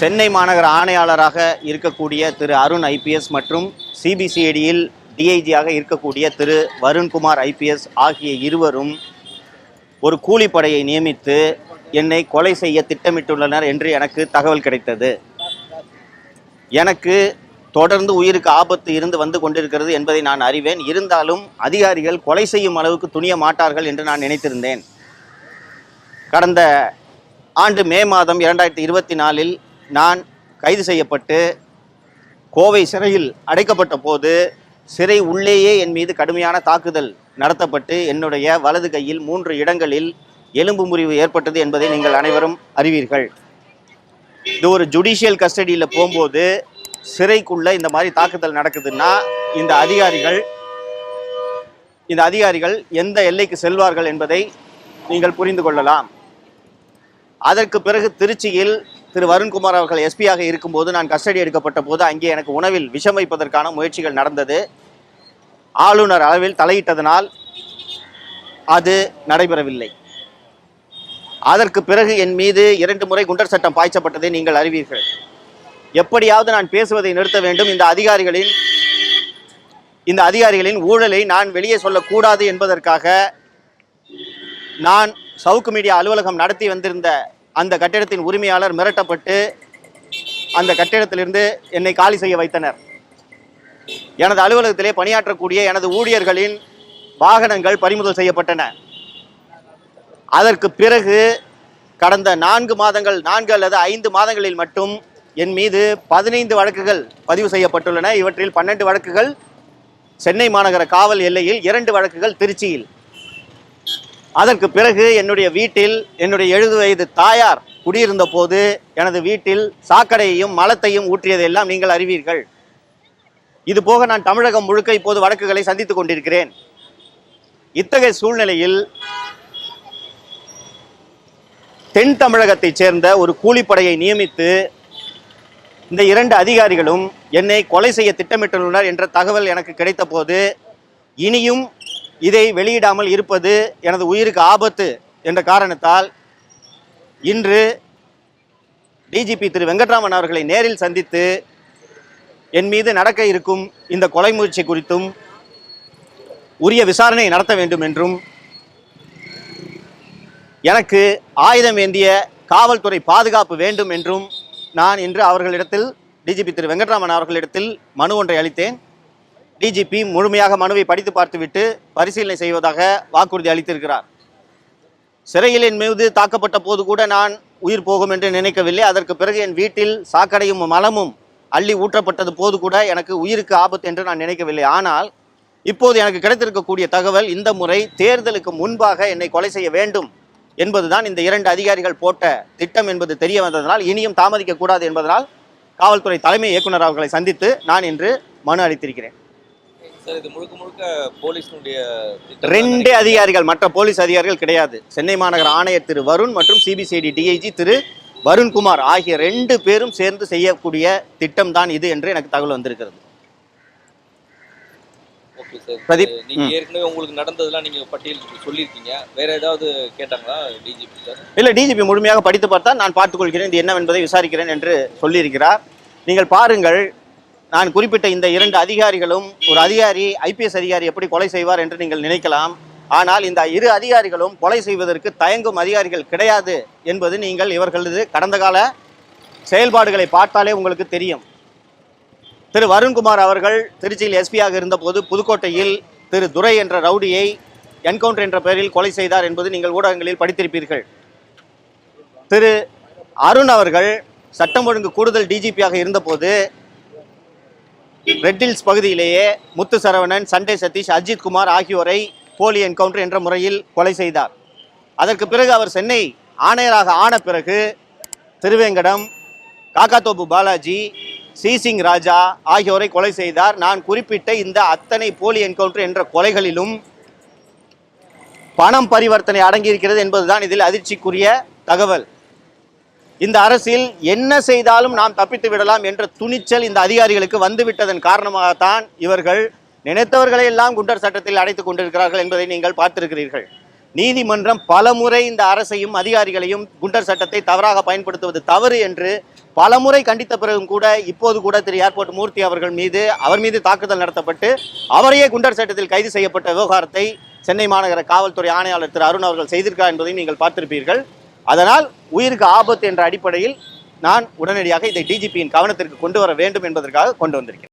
சென்னை மாநகர ஆணையாளராக இருக்கக்கூடிய திரு அருண் ஐபிஎஸ் மற்றும் சிபிசிஐடியில் டிஐஜியாக இருக்கக்கூடிய திரு வருண்குமார் ஐபிஎஸ் ஆகிய இருவரும் ஒரு கூலிப்படையை நியமித்து என்னை கொலை செய்ய திட்டமிட்டுள்ளனர் என்று எனக்கு தகவல் கிடைத்தது. எனக்கு தொடர்ந்து உயிருக்கு ஆபத்து இருந்து வந்து கொண்டிருக்கிறது என்பதை நான் அறிவேன். இருந்தாலும் அதிகாரிகள் கொலை செய்யும் அளவுக்கு துணிய மாட்டார்கள் என்று நான் நினைத்திருந்தேன். கடந்த ஆண்டு மே மாதம் இரண்டாயிரத்தி இருபத்தி நாலில் நான் கைது செய்யப்பட்டு கோவை சிறையில் அடைக்கப்பட்ட போது சிறை உள்ளேயே என் மீது கடுமையான தாக்குதல் நடத்தப்பட்டு என்னுடைய வலது கையில் மூன்று இடங்களில் எலும்பு முறிவு ஏற்பட்டது என்பதை நீங்கள் அனைவரும் அறிவீர்கள். இது ஒரு ஜுடிஷியல் கஸ்டடியில் போகும்போது சிறைக்குள்ளே இந்த மாதிரி தாக்குதல் நடக்குதுன்னா இந்த அதிகாரிகள் இந்த அதிகாரிகள் எந்த எல்லைக்கு செல்வார்கள் என்பதை நீங்கள் புரிந்து கொள்ளலாம். அதற்கு பிறகு திருச்சியில் திரு வருண்குமார் அவர்கள் எஸ்பியாக இருக்கும்போது நான் கஸ்டடி எடுக்கப்பட்ட போது அங்கே எனக்கு உணவில் விஷம் வைப்பதற்கான முயற்சிகள் நடந்தது. ஆளுநர் அளவில் தலையிட்டதனால் அது நடைபெறவில்லை. அதற்கு பிறகு என் மீது இரண்டு முறை குண்டர் சட்டம் பாய்ச்சப்பட்டதை நீங்கள் அறிவீர்கள். எப்படியாவது நான் பேசுவதை நிறுத்த வேண்டும். இந்த அதிகாரிகளின் இந்த அதிகாரிகளின் ஊழலை நான் வெளியே சொல்லக்கூடாது என்பதற்காக நான் சவுக்கு மீடியா அலுவலகம் நடத்தி வந்திருந்த அந்த கட்டிடத்தின் உரிமையாளர் மிரட்டப்பட்டு அந்த கட்டிடத்திலிருந்து என்னை காலி செய்ய வைத்தனர். எனது அலுவலகத்திலே பணியாற்றக்கூடிய எனது ஊழியர்களின் வாகனங்கள் பறிமுதல் செய்யப்பட்டன. அதற்கு பிறகு கடந்த நான்கு மாதங்கள் நான்கு அல்லது ஐந்து மாதங்களில் மட்டும் என் மீது பதினைந்து வழக்குகள் பதிவு செய்யப்பட்டுள்ளன. இவற்றில் பன்னெண்டு வழக்குகள் சென்னை மாநகர காவல் எல்லையில் இரண்டு வழக்குகள் திருச்சியில். அதற்கு பிறகு என்னுடைய வீட்டில் என்னுடைய எழுபது வயது தாயார் குடியிருந்த போது எனது வீட்டில் சாக்கடையையும் மலத்தையும் ஊற்றியதெல்லாம் நீங்கள் அறிவீர்கள். இது போக நான் தமிழகம் முழுக்க இப்போது வழக்குகளை சந்தித்துக் கொண்டிருக்கிறேன். இத்தகைய சூழ்நிலையில் தென் தமிழகத்தைச் சேர்ந்த ஒரு கூலிப்படையை நியமித்து இந்த இரண்டு அதிகாரிகளும் என்னை கொலை செய்ய திட்டமிட்டுள்ளனர் என்ற தகவல் எனக்கு கிடைத்த போது இனியும் இதை வெளியிடாமல் இருப்பது எனது உயிருக்கு ஆபத்து என்ற காரணத்தால் இன்று டிஜிபி திரு வெங்கட்ராமன் அவர்களை நேரில் சந்தித்து என் மீது நடக்க இருக்கும் இந்த கொலை முயற்சி குறித்தும் உரிய விசாரணை நடத்த வேண்டும் என்றும் எனக்கு ஆயுதம் ஏந்திய காவல்துறை பாதுகாப்பு வேண்டும் என்றும் நான் இன்று அவர்களிடத்தில் டிஜிபி திரு வெங்கட்ராமன் அவர்களிடத்தில் மனு ஒன்றை அளித்தேன். டிஜிபி முழுமையாக மனுவை படித்து பார்த்துவிட்டு பரிசீலனை செய்வதாக வாக்குறுதி அளித்திருக்கிறார். சிறையில் என் மீது தாக்கப்பட்ட போது கூட நான் உயிர் போகும் என்று நினைக்கவில்லை. அதற்கு பிறகு என் வீட்டில் சாக்கடையும் மலமும் அள்ளி ஊற்றப்பட்டது போது கூட எனக்கு உயிருக்கு ஆபத்து என்று நான் நினைக்கவில்லை. ஆனால் இப்போது எனக்கு கிடைத்திருக்கக்கூடிய தகவல் இந்த முறை தேர்தலுக்கு முன்பாக என்னை கொலை செய்ய வேண்டும் என்பதுதான் இந்த இரண்டு அதிகாரிகள் போட்ட திட்டம் என்பது தெரிய வந்ததனால் இனியும் தாமதிக்கக்கூடாது என்பதனால் காவல்துறை தலைமை இயக்குனர் அவர்களை சந்தித்து நான் இன்று மனு அளித்திருக்கிறேன். சார் இது முழுக்க முழுக்க போலீஸினுடைய திட்டம் ரெண்டே அதிகாரிகள் மற்ற போலீஸ் அதிகாரிகள் கிடையாது. சென்னை மாநகர ஆணையர் திரு வருண் மற்றும் சிபிசிஐடி டிஐஜி திரு வருண்குமார் ஆகிய ரெண்டு பேரும் சேர்ந்து செய்யக்கூடிய திட்டம் தான் இது என்று எனக்கு தகவல் வந்திருக்கிறது. ஓகே சார் பிரதீப், நீங்க. ஏற்கனவே உங்களுக்கு நடந்ததெல்லாம் நீங்க பட்டியல் சொல்லியிருக்கீங்க. வேற ஏதாவது கேட்டாங்களா டிஜிபி இல்லை டிஜிபி முழுமையாக படித்து பார்த்தால் நான் பார்த்துக்கொள்கிறேன். இது என்னவென்பதை விசாரிக்கிறேன் என்று சொல்லியிருக்கிறார். நீங்கள் பாருங்கள் நான் குறிப்பிட்ட இந்த இரண்டு அதிகாரிகளும் ஒரு அதிகாரி ஐபிஎஸ் அதிகாரி எப்படி கொலை செய்வார் என்று நீங்கள் நினைக்கலாம். ஆனால் இந்த இரு அதிகாரிகளும் கொலை செய்வதற்கு தயங்கும் அதிகாரிகள் கிடையாது என்பது நீங்கள் இவர்களது கடந்த கால செயல்பாடுகளை பார்த்தாலே உங்களுக்கு தெரியும். திரு வருண்குமார் அவர்கள் திருச்சியில் எஸ்பியாக இருந்தபோது புதுக்கோட்டையில் திரு துரை என்ற ரவுடியை என்கவுண்டர் என்ற பெயரில் கொலை செய்தார் என்பது நீங்கள் ஊடகங்களில் படித்திருப்பீர்கள். திரு அருண் அவர்கள் சட்டம் ஒழுங்கு கூடுதல் டிஜிபியாக இருந்தபோது ரெட் ஹில்ஸ் பகுதியிலேயே முத்து சரவணன் சண்டே சதீஷ் அஜித் குமார் ஆகியோரை போலி என்கவுண்டர் என்ற முறையில் கொலை செய்தார். அதற்கு பிறகு அவர் சென்னை ஆணையராக ஆன பிறகு திருவேங்கடம் காக்காத்தோப்பு பாலாஜி சிசிங் ராஜா ஆகியோரை கொலை செய்தார். நான் குறிப்பிட்ட இந்த அத்தனை போலி என்கவுண்டர் என்ற கொலைகளிலும் பணம் பரிவர்த்தனை அடங்கியிருக்கிறது என்பதுதான் இதில் அதிர்ச்சிக்குரிய தகவல். இந்த அரசில் என்ன செய்தாலும் நாம் தப்பித்து விடலாம் என்ற துணிச்சல் இந்த அதிகாரிகளுக்கு வந்துவிட்டதன் காரணமாகத்தான் இவர்கள் நினைத்தவர்களை எல்லாம் குண்டர் சட்டத்தில் அடைத்துக் கொண்டிருக்கிறார்கள் என்பதை நீங்கள் பார்த்திருக்கிறீர்கள். நீதிமன்றம் பலமுறை இந்த அரசையும் அதிகாரிகளையும் குண்டர் சட்டத்தை தவறாக பயன்படுத்துவது தவறு என்று பலமுறை கண்டித்த பிறகும் கூட இப்போது கூட திரு. ஏர்போர்ட் மூர்த்தி அவர்கள் மீது அவர் மீது தாக்குதல் நடத்தப்பட்டு அவரையே குண்டர் சட்டத்தில் கைது செய்யப்பட்ட விவகாரத்தை சென்னை மாநகர காவல்துறை ஆணையாளர் திரு. அருண் அவர்கள் செய்திருக்கிறார் என்பதையும் நீங்கள் பார்த்திருப்பீர்கள். அதனால் உயிருக்கு ஆபத்து என்ற அடிப்படையில் நான் உடனடியாக இதை டிஜிபியின் கவனத்திற்கு கொண்டு வர வேண்டும் என்பதற்காக கொண்டு வந்திருக்கிறேன்.